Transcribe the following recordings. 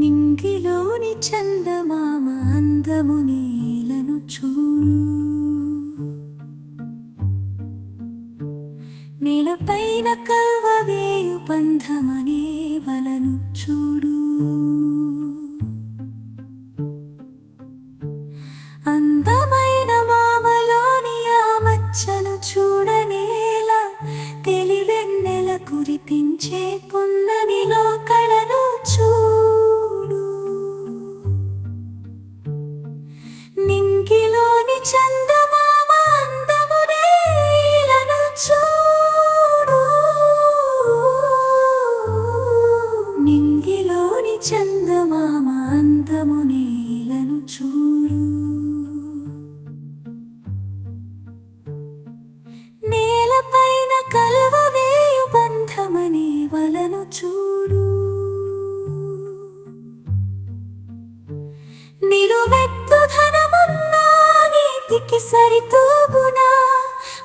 నింగిలోని చందమామ అందము నీలను చూడు. నేలపైన కల్వవేయు పంధమనే వలను చూడు. అందమైన మామలోని ఆ మచ్చను చూడనేలా తెలివెన్నెల కురిపించే పొంద చందమామ అందమునే ఇలను చూడు. నింగిలోని చూడు నేలపైన వలను చూడు. నిలువెత్తు సరితూగునా?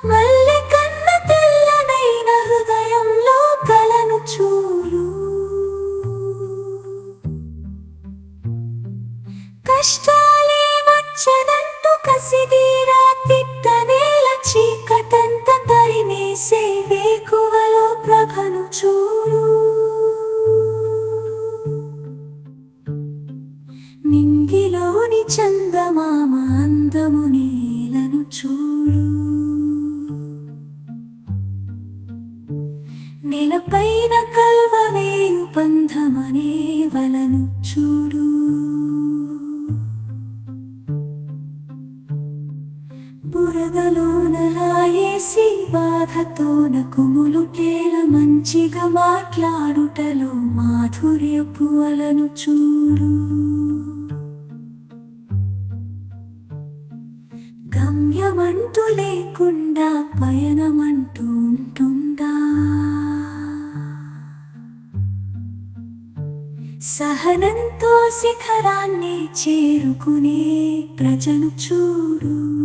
మల్లె కన్న తెల్లనైన హృదయంలో కలను చూడు. కష్టాలే వచ్చనంటూ కసిదీరా తిట్టనేల చీకటంత తరిమేసే వేకువలో ప్రభను చూడు. నింగిలోని చందమామ నెలపైన కల్వవేయు బంధమనే వలను చూడు. బురదలోన రాయేసి బాధతోన కుములుటేల మంచిగా మాట్లాడుటలో మాధుర్యపు వలను చూడు. గమ్యమంటూ లేకుండా పయనమంటూ సహనంతో శిఖరాన్ని చేరుకునే ప్రజను చూడు.